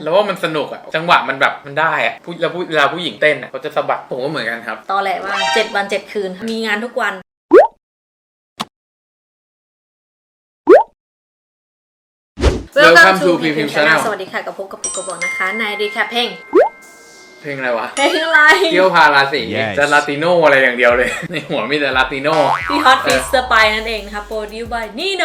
แล้วว่ามันสนุกอะจังหวะมันแบบมันได้อะผู้แล้วผู้เวลาผู้หญิงเต้นอะเขาจะสะบัดผมก็เหมือนกันครับ ตอแหลมากเจ็ดวันเจ็ดคืนมีงานทุกวัน Welcome to P-Pim Channel สวัสดีค่ะกับพบกับปุ๊กกบบอกนะคะ ในรีแคปเพลง เพลงอะไรวะเพลงอะไรเที่ยวพาราสี Yes จะลาติโนอะไรอย่างเดียวเลย ในหัวมีแต่ลาติโนที่ฮอตฟิสสปายนั่นเองนะคะโปรดิวบายนีโน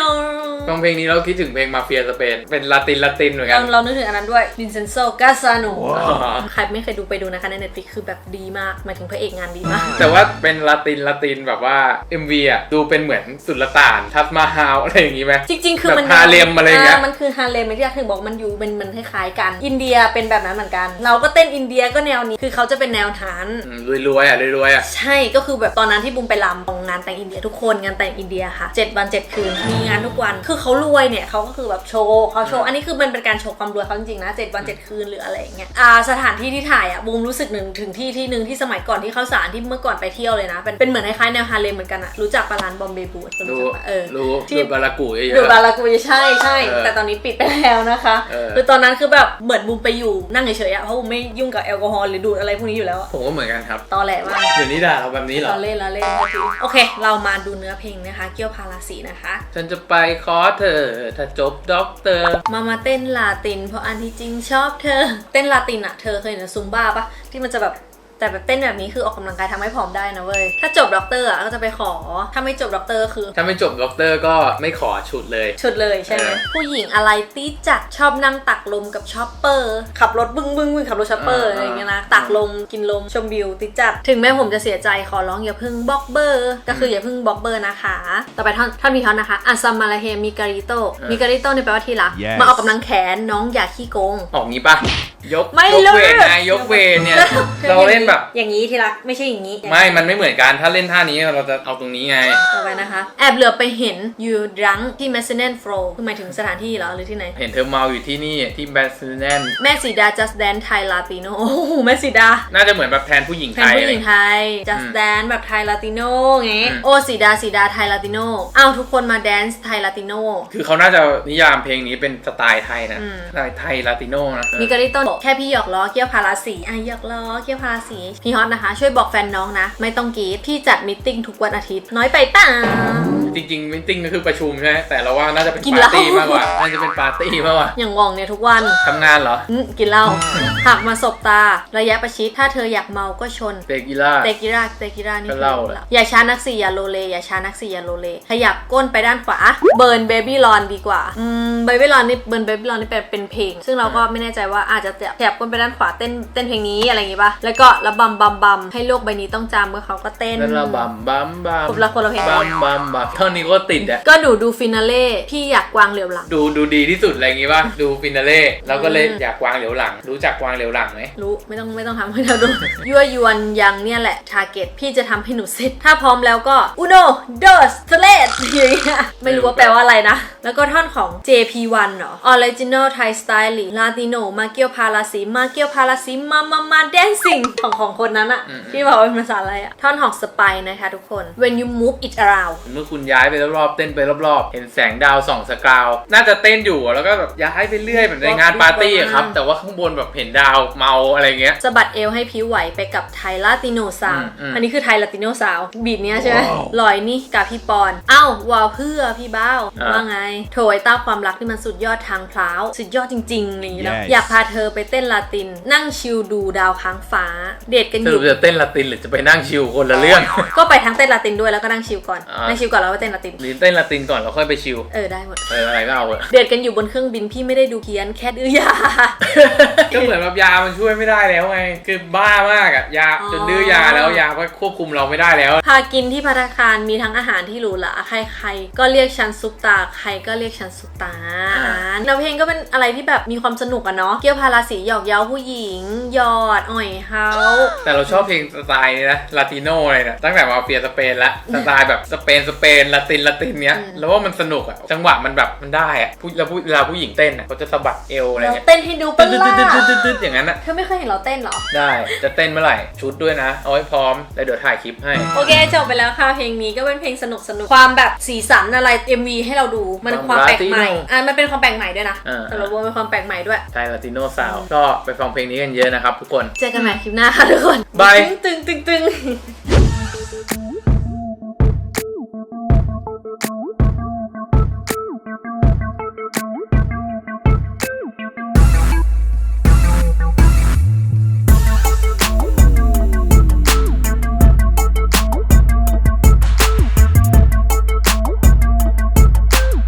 ฟังเพลงนี้เราคิดถึงเพลงมาเฟียสเปนเป็นลาตินลาตินเหมือนกัเรานเรานึกถึงอันนั้นด้วยวินเซนโซกาซาโนอ๋อใครไม่เคยดูไปดูนะคะใน Netflix คือแบบดีมากหมายถึงพระเอกงานดีมาก แต่ว่าเป็นลาตินลาตินแบบว่า MV อะดูเป็นเหมือนสุลต่านทัสมาฮาวอะไรอย่างงี้ไหมจริง ๆ คือมันแบบฮาเลมอะไรอย่างเงี้ยมันคือฮาเลมที่อยากถึงบอกมันอยู่เป็นมันคล้ายๆกัน อินเดียเป็นแบบนั้นเหมือนกัน เราก็เต้นอินเดียก็แนวนี้คือเขาจะเป็นแนวฐานอืมรวยๆอะรวยๆอะใช่ก็คือแบบตอนนั้นที่บุมไปรำของงานแต่งอินเดียทุกคนงานแต่งอินเดียค่ะ 7 วัน 7 คืน มีงานทุกวัน คือเขารวยเนี่ยเขาก็คือแบบโชว์เขาโชว์ อันนี้คือมันเป็นการโชว์ความรวยเขาจริงๆนะ 7 วัน 7 คืนหรืออะไรอย่างเงี้ย อ่าสถานที่ที่ถ่ายอะบุมรู้สึกหนึ่งถึงที่ที่หนึ่งที่สมัยก่อนที่เข้าสารที่เมื่อก่อนไปเที่ยวเลยนะ เป็นเป็นเหมือนคล้ายๆแนวฮาเลมเหมือนกันอะรู้จักปะร้านบอมเบย์บูดรู้เออรู้ที่ดูบารากูเยดูอะบารากุยใช่ใช่เออแต่ตอนนี้ปิดไปแล้วนะคะเออคือตอนนั้นคือแบบเหมือนบุมไปอยู่นั่งเฉยๆอะเพราะบุมไม่ยุ่งกับแอลกอฮอล์หรือดูดอะไรพวกนี้อยู่แล้วอะๆผมก็เหมือนกันครับตอแหลมากเดี๋ยวนี้ด่าเราแบบนี้เหรอเราเล่นเราเล่นโอเคเรามาดูเนื้อเพลงนะคะ เกี่ยวพาราสีนะคะ ฉันจะไปคอร์สเธอ ถ้าจบด็อกเตอร์ มามาเต้นลาติน เพราะอันที่จริงชอบเธอ เต้นลาตินอะเธอเคยเห็นซุมบ้าปะที่มันจะแบบ แต่แบบเต้นแบบนี้คือออกกำลังกายทำให้ผอมได้นะเว้ย ถ้าจบด็อกเตอร์อะก็จะไปขอ ถ้าไม่จบด็อกเตอร์ก็คือ ถ้าไม่จบด็อกเตอร์ก็ไม่ขอฉุดเลย ชุดเลยใช่ไหมเออผู้หญิงอะไรตีดจัดชอบนั่งตักลมกับชอปเปอร์ ขับรถบึ้งบึ้งบึ้งขับรถชอปเปอร์อ่าอะไรอย่างเงี้ยนะตักลมกินลมชมวิวติดจัด ถึงแม้ผมจะเสียใจขอร้องอย่าเพึ่งบล็อกเบอร์ ก็คืออย่าเพึ่งบล็อกเบอร์นะคะ ต่อไปท่อนท่อนมีท่อนนะคะอาซัมมาลาเฮมิการิโตมิการิโตเนี่ยแปลว่าที่รัก Yes มาออกกำลังแขนน้องอย่าขี้โกงออกงี้ปะยกไม่ยกรู้เวทไงยกเวทเนี่ย เราเล่นแบบ อย่างนี้ที่รักไม่ใช่อย่างนี้ไม่ มันไม่เหมือนกัน ถ้าเล่นท่านี้เราจะเอาตรงนี้ไง ต่อไปนะคะ แอบเหลือบไปเห็น you drunk ที่ m a s s e n e n Flow คือหมายถึงสถานที่เหรอหรือที่ไหน เห็นเธอเมาอยู่ที่นี่ที่แบสแนนแม่สีดา just dance Thai Latino โอ้โหแม่สีดา น่าจะเหมือนแบบแทนผู้หญิงแฟไทนยผู้อะไร หญิงไทย just อืม dance แบบไทยลาติโน่ไงอืม โอ้สีดาสีดาไทยลาติโน่อ้าวทุกคนมาแดนซ์ไทยลาติโน่คือเขาน่าจะนิยามเพลงนี้เป็นสไตล์ไทยนะอืม สไตล์ไทยลาติโน่นะมีการิโต้บอกแค่พี่หยอกล้อเกี่ยวพาราสีอะหยอกล้อเกี่ยวพาราสีพี่ฮอตนะคะ ช่วยบอกแฟนน้องนะ ไม่ต้องกรีดพี่จัดมิทติ้งทุกวันอาทิตย์น้อยไปป่า จริงๆมิ팅ก็คือประชุมใช่ไหมแต่เราว่าน่าจะเป็นกินปาเหล้า ร์ตี้มากกว่าน่าจะเป็นปาร์ตี้มากกว่าอย่างว่องเนี่ยทุกวันทำงานเหรอ อืมกินเหล้าหักมาสบตา ระยะประชิด ถ้าเธออยากเมาก็ชน เตกิล่า เตกิราเตกิรานี่ก็คือเหล้าเหล้าอย่าช้านักสี่อย่าโลเลอย่าช้านักสี่อย่าโลเลขยับก้นไปด้านขวาเบิร์นเบบี้ลอนดีกว่าอืมเบบี้ลอนนี่เบิร์นเบบี้ลอนนี่เป็นเป็นเพลง ซึ่งเราก็ไม่แน่ใจว่าอาจจะขยับก้นไปด้านขวาเต้นเต้นเพลงนี้อะไรอย่างงี้ป่ะแล้วก็ระบำบัมบัมให้โลกใบนี้ต้องจำเมื่อเขาก็เต้น แล้วเราบัมบัมบัมคนละคนละเพลง บัมบัมบัมเท่านี้ก็ติดอะก็หนูดูฟินาเล่พี่อยากกวางเหลียวหลัง ดูดูดีที่สุดอะไรอย่างงี้ป่ะ ดูฟินาเล่แล้วก็เลยอยากกวางเหลียวหลัง รู้จักกวางเหลียวหลังไหมรู้ไม่ต้องไม่ต้องทำให้เราดู ยั่วยวนยังเนี่ยแหละทาร์เก็ตพี่จะทำให้หนูเสร็จ ถ้าพร้อมแล้วก็ uno dos tres อย่างเงี้ยไม่รู้ว่าแปลว่าอะไรนะ แล้วก็ท่อนของ JP1 เหรอ original Thai style Latino มาเกียวพาราสีมาเกียวพาราสีมามามา dancing ของของคนนั้นอะอืมที่บอกว่าเป็นภาษาอะไรอะท่อนของสไปนะคะทุกคน when you move it around เมื่อคุณย้ายไปรอบๆเต้นไปรอบๆ เห็นแสงดาวส่องสกาว น่าจะเต้นอยู่แล้วก็แบบย้ายไปเรื่อยเหมือนในงานปาร์ตี้อะครับ แต่ว่าข้างบนแบบเห็นดาวเมาอะไรเงี้ย สะบัดเอวให้ผิวไหวไปกับไทยลาติโนซาวอืมอืมอันนี้คือไทยลาติโนซาวบีดเนี้ยใช่ไหมว้าวลอยนี่กับพี่ปอนเอ้าวาวเพื่อพี่บ้าวอ่า ว่าไงโถยต้าความรักที่มันสุดยอดทางพร้าวสุดยอดจริงๆอะไรอย่างเงี้ย Yes อยากพาเธอไปเต้นลาติน นั่งชิลดูดาวค้างฟ้า เดทกันสอรุยู่ ปจะเต้นละตินหรือจะไปนั่งชิลคนละเรื่อง ก็ไปทั้งเต้นลาตินด้วยแล้วก็นั่งชิลก่อนอ่านั่นั่งชิลก่อนแล้วก็เต้นลาตินหรือเต้นละตินก่อนแล้วค่อยไปชิลเออได้หมดเอออะไรก็เอาเถอะเดทกันอยู่บนเครื่องบินพี่ไม่ได้ดูเพี้ยนแค่ดื้อยา ก็เหมือนแบบยามันช่วยไม่ได้แล้วไง คือบ้ามากอะยาอ๋อจนดื้อยาแล้วยาก็ควบคุมเราไม่ได้แล้ว พากินที่พัตตาคารมีทั้งอาหารที่หรูหราใครๆก็เรียกฉันซุปตาใครก็เรียกฉันซุปตาอ่าแนวเพลงก็เป็นอะไรที่แบบมีความสนุกอะเนาะเกี่ยวพาราสีหยอกเย้าผู้หญิงหยอดอ่อยเฮาแต่เราชอบเพลงสไตล์นี้นะลาติโนเลยนะตั้งแต่มาเฟียสเปนละสไตล์แบบสเปนสเปนเป็นละตินละตินเนี้ยอืมแล้วว่ามันสนุกอะจังหวะมันแบบมันได้อะผู้แล้วผู้เวลาผู้หญิงเต้นอะเขาจะสะบัดเอวอะไรเราเงี้ยเต้นให้ดูตึ๊เป็นดล่ะตึ๊ดตึ๊ดตึ๊ดตึ๊ดอย่างนั้นอะเธอไม่เคยเห็นเราเต้นเหรอ ได้จะเต้นเมื่อไหร่ชุดด้วยนะ เอาไว้พร้อมแล้วเดี๋ยวถ่ายคลิปให้ โอเคจบไปแล้วค่ะเพลงนี้ก็เป็นเพลงสนุกสนุกความแบบสีสันอะไร MV ให้เราดูมันความแปลกใหม่ Latino อะมันเป็นความแปลกใหม่ด้วยนะอ่า แต่เราว่าเป็นความแปลกใหม่ด้วย ไทยลาติโนซาวก็ไปฟังเพลงนี้กันเยอะนะครับทุกคน เจอกันใหม่คลิปหน้าค่ะทุกคนบาย ตึงตึงตึงตึง